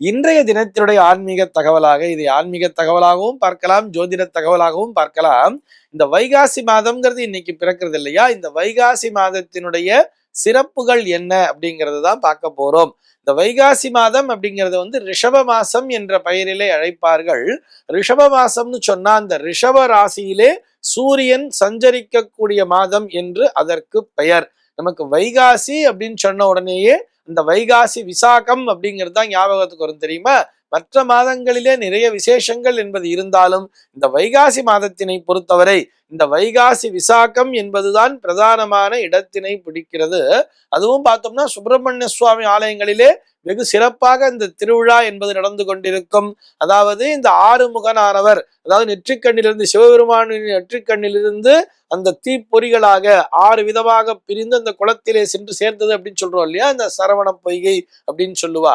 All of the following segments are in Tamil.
இன்றைய தினத்தினுடைய ஆன்மீக தகவலாக இதை ஆன்மீக தகவலாகவும் பார்க்கலாம் ஜோதிட தகவலாகவும் பார்க்கலாம். இந்த வைகாசி மாதம்ங்கிறது இன்னைக்கு பிறக்கிறது இல்லையா? இந்த வைகாசி மாதத்தினுடைய சிறப்புகள் என்ன அப்படிங்கிறது தான் பார்க்க போறோம். இந்த வைகாசி மாதம் அப்படிங்கிறது வந்து ரிஷப மாசம் என்ற பெயரிலே அழைப்பார்கள். ரிஷப மாசம்னு சொன்னா அந்த ரிஷப ராசியிலே சூரியன் சஞ்சரிக்கக்கூடிய மாதம் என்று அதற்கு பெயர். நமக்கு வைகாசி அப்படின்னு சொன்ன உடனேயே இந்த வைகாசி விசாகம் அப்படிங்கிறது தான் ஞாபகத்துக்கு வரும் தெரியுமா? மற்ற மாதங்களிலே நிறைய விசேஷங்கள் என்பது இருந்தாலும் இந்த வைகாசி மாதத்தினை பொறுத்தவரை இந்த வைகாசி விசாக்கம் என்பதுதான் பிரதானமான இடத்தினை பிடிக்கிறது. அதுவும் பார்த்தோம்னா சுப்பிரமணிய சுவாமி ஆலயங்களிலே வெகு சிறப்பாக இந்த திருவிழா என்பது நடந்து கொண்டிருக்கும். அதாவது இந்த ஆறுமுகனானவர் அதாவது நெற்றிக்கண்ணிலிருந்து சிவபெருமானின் நெற்றிக்கண்ணிலிருந்து அந்த தீப்பொறிகளாக ஆறு விதமாக பிரிந்து அந்த குளத்திலே சென்று சேர்ந்தது அப்படின்னு சொல்றோம் இல்லையா? அந்த சரவண பொய்கை அப்படின்னு சொல்லுவா.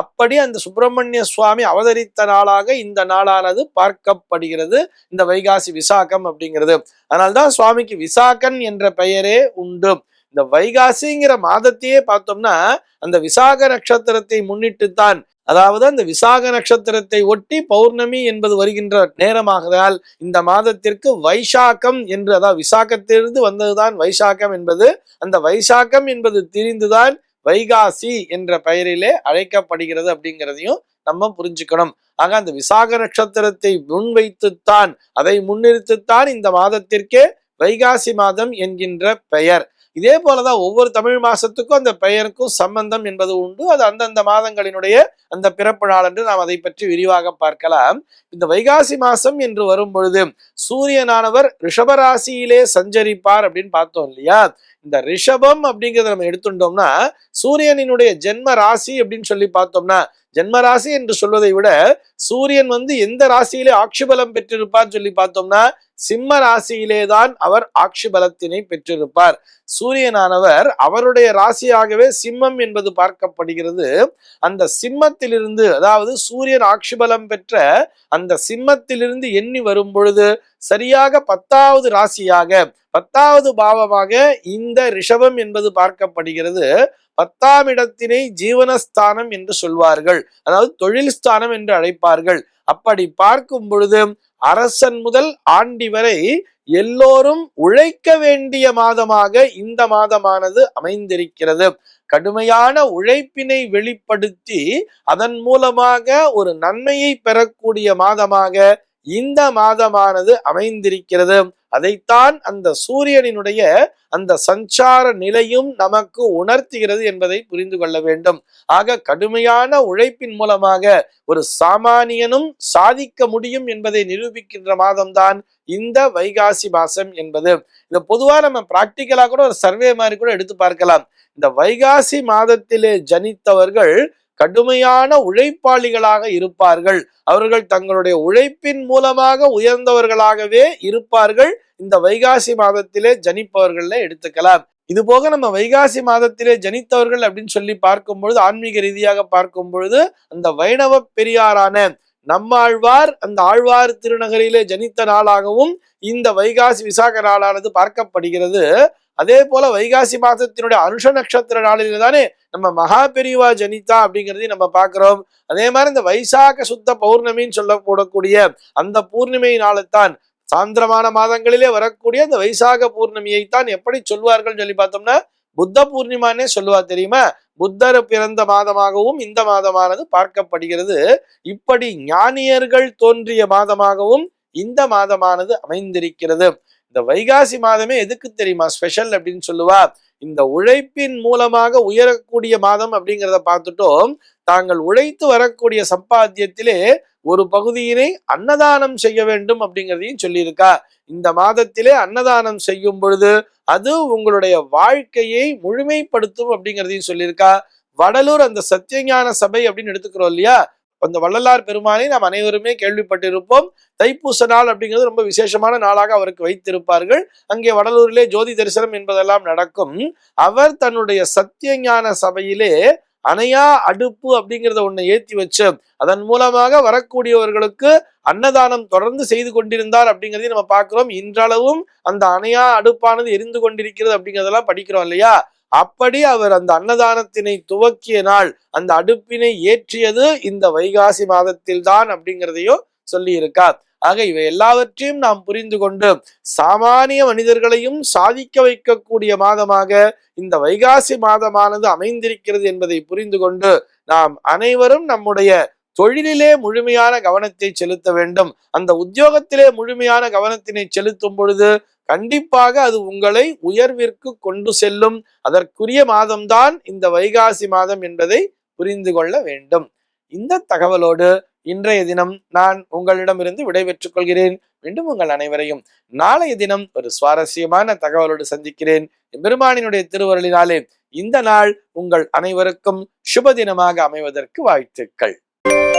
அப்படி அந்த சுப்பிரமணிய சுவாமி அவதரித்த நாளாக இந்த நாளானது பார்க்கப்படுகிறது. இந்த வைகாசி விசாகம் அப்படிங்கிறது. அதனால்தான் சுவாமிக்கு விசாகன் என்ற பெயரே உண்டு. இந்த வைகாசிங்கிற மாதத்தையே பார்த்தோம்னா அந்த விசாக நட்சத்திரத்தை முன்னிட்டு தான் அதாவது அந்த விசாக நட்சத்திரத்தை ஒட்டி பௌர்ணமி என்பது வருகின்ற நேரமாகதால் இந்த மாதத்திற்கு வைசாக்கம் என்று அதாவது விசாகத்திலிருந்து வந்ததுதான் வைசாக்கம் என்பது அந்த வைசாக்கம் என்பது திரிந்துதான் வைகாசி என்ற பெயரிலே அழைக்கப்படுகிறது அப்படிங்கிறதையும் நம்ம புரிஞ்சுக்கணும். ஆக அந்த விசாக நட்சத்திரத்தை முன்வைத்துத்தான் அதை முன்னிறுத்துத்தான் இந்த மாதத்திற்கே வைகாசி மாதம் என்கின்ற பெயர். இதே போலதான் ஒவ்வொரு தமிழ் மாசத்துக்கும் அந்த பெயருக்கும் சம்பந்தம் என்பது உண்டு. அது அந்தந்த மாதங்களினுடைய அந்த பிறப்பு நாள் என்று நாம் அதை பற்றி விரிவாக பார்க்கலாம். இந்த வைகாசி மாசம் என்று வரும் பொழுது சூரியனானவர் ரிஷபராசியிலே சஞ்சரிப்பார் அப்படின்னு பார்த்தோம் இல்லையா? இந்த ரிஷபம் அப்படிங்கிறத நம்ம எடுத்துட்டோம்னா சூரியனினுடைய ஜென்ம ராசி அப்படின்னு சொல்லி பார்த்தோம்னா ஜென்ம ராசி என்று சொல்வதை விட சூரியன் வந்து எந்த ராசியிலே ஆட்சிபலம் பெற்றிருப்பார் சொல்லி பார்த்தோம்னா சிம்ம ராசியிலே தான் அவர் ஆட்சி பலத்தினை பெற்றிருப்பார். சூரியனானவர் அவருடைய ராசியாகவே சிம்மம் என்பது பார்க்கப்படுகிறது. அந்த சிம்மத்திலிருந்து அதாவது சூரியன் ஆட்சி பலம் பெற்ற அந்த சிம்மத்திலிருந்து எண்ணி வரும் பொழுது சரியாக பத்தாவது ராசியாக பத்தாவது பாவமாக இந்த ரிஷபம் என்பது பார்க்கப்படுகிறது. பத்தாம் இடத்தினை ஜீவனஸ்தானம் என்று சொல்வார்கள். அதாவது தொழில் ஸ்தானம் என்று அழைப்பார்கள். அப்படி பார்க்கும் பொழுது அரசன் முதல் ஆண்டி வரை எல்லோரும் உழைக்க வேண்டிய மாதமாக இந்த மாதமானது அமைந்திருக்கிறது. கடுமையான உழைப்பினை வெளிப்படுத்தி அதன் மூலமாக ஒரு நன்மையை பெறக்கூடிய மாதமாக இந்த மாதமானது அமைந்திருக்கிறது. அதைத்தான் அந்த சூரியனினுடைய அந்த சஞ்சார நிலையும் நமக்கு உணர்த்துகிறது என்பதை புரிந்து கொள்ள வேண்டும். ஆக கடுமையான உழைப்பின் மூலமாக ஒரு சாமானியனும் சாதிக்க முடியும் என்பதை நிரூபிக்கின்ற மாதம்தான் இந்த வைகாசி மாசம் என்பது. இதை பொதுவா நம்ம பிராக்டிக்கலா கூட ஒரு சர்வே மாதிரி கூட எடுத்து பார்க்கலாம். இந்த வைகாசி மாதத்திலே ஜனித்தவர்கள் கடுமையான உழைப்பாளிகளாக இருப்பார்கள். அவர்கள் தங்களுடைய உழைப்பின் மூலமாக உயர்ந்தவர்களாகவே இருப்பார்கள். இந்த வைகாசி மாதத்திலே ஜனிப்பவர்கள் எடுத்துக்கலாம். இது போக நம்ம வைகாசி மாதத்திலே ஜனித்தவர்கள் அப்படின்னு சொல்லி பார்க்கும் பொழுது ஆன்மீக ரீதியாக பார்க்கும் பொழுது அந்த வைணவ பெரியாரான நம்மாழ்வார் அந்த ஆழ்வார் திருநகரிலே ஜனித்த நாளாகவும் இந்த வைகாசி விசாக நாளானது பார்க்கப்படுகிறது. அதே போல வைகாசி மாதத்தினுடைய அனுஷ நட்சத்திர நாளில தானே நம்ம மகா பெரிவா ஜனிதா அப்படிங்கிறதையும் நம்ம பார்க்கிறோம். அதே மாதிரி இந்த வைசாக சுத்த பௌர்ணமின்னு சொல்லக்கூடக்கூடிய அந்த பூர்ணிமை நாளைத்தான் சாந்திரமான மாதங்களிலே வரக்கூடிய அந்த வைசாக பூர்ணமியைத்தான் எப்படி சொல்வார்கள் சொல்லி பார்த்தோம்னா புத்த பூர்ணிமானே சொல்லுவா தெரியுமா? புத்தர் பிறந்த மாதமாகவும் இந்த மாதமானது பார்க்கப்படுகிறது. இப்படி ஞானியர்கள் தோன்றிய மாதமாகவும் இந்த மாதமானது அமைந்திருக்கிறது. இந்த வைகாசி மாதமே எதுக்கு தெரியுமா? ஸ்பெஷல் அப்படின்னு சொல்லுவா. இந்த உழைப்பின் மூலமாக உயரக்கூடிய மாதம் அப்படிங்கிறத பார்த்துட்டோம். தாங்கள் உழைத்து வரக்கூடிய சம்பாத்தியத்திலே ஒரு பகுதியினை அன்னதானம் செய்ய வேண்டும் அப்படிங்கிறதையும் சொல்லியிருக்கா. இந்த மாதத்திலே அன்னதானம் செய்யும் பொழுது அது உங்களுடைய வாழ்க்கையை முழுமைப்படுத்தும் அப்படிங்கிறதையும் சொல்லியிருக்கா. வடலூர் அந்த சத்தியஞான சபை அப்படின்னு எடுத்துக்கிறோம் இல்லையா? அந்த வள்ளலார் பெருமானை நாம் அனைவருமே கேள்விப்பட்டிருப்போம். தைப்பூச நாள் அப்படிங்கிறது ரொம்ப விசேஷமான நாளாக அவருக்கு வைத்திருப்பார்கள். அங்கே வடலூரிலே ஜோதி தரிசனம் என்பதெல்லாம் நடக்கும். அவர் தன்னுடைய சத்தியஞான சபையிலே அணையா அடுப்பு அப்படிங்கிறத ஒன்று ஏற்றி வச்சு அதன் மூலமாக வரக்கூடியவர்களுக்கு அன்னதானம் தொடர்ந்து செய்து கொண்டிருந்தார் அப்படிங்கிறதையும் நம்ம பார்க்கிறோம். இன்றளவும் அந்த அணையா அடுப்பானது எரிந்து கொண்டிருக்கிறது அப்படிங்கிறதெல்லாம் படிக்கிறோம் இல்லையா? அப்படி அவர் அந்த அன்னதானத்தினை துவக்கிய நாள் அந்த அடுப்பினை ஏற்றியது இந்த வைகாசி மாதத்தில்தான் அப்படிங்கிறதையும் சொல்லி இருக்கார் ஆக இவை எல்லாவற்றையும் நாம் புரிந்து கொண்டு சாமானிய மனிதர்களையும் சாதிக்க வைக்கக்கூடிய மாதமாக இந்த வைகாசி மாதமானது அமைந்திருக்கிறது என்பதை புரிந்து கொண்டு நாம் அனைவரும் நம்முடைய தொழிலிலே முழுமையான கவனத்தை செலுத்த வேண்டும். அந்த உத்தியோகத்திலே முழுமையான கவனத்தினை செலுத்தும் பொழுது கண்டிப்பாக அது உங்களை உயர்விற்கு கொண்டு செல்லும். அதற்குரிய மாதம்தான் இந்த வைகாசி மாதம் என்பதை புரிந்து கொள்ள வேண்டும். இந்த தகவலோடு இன்றைய தினம் நான் உங்களிடமிருந்து விடைபெற்றுக் கொள்கிறேன். மீண்டும் உங்கள் அனைவரையும் நாளைய தினம் ஒரு சுவாரஸ்யமான தகவலோடு சந்திக்கிறேன். பெருமானினுடைய திருவருளினாலே இந்த நாள் உங்கள் அனைவருக்கும் சுப தினமாக அமைவதற்கு வாழ்த்துக்கள். you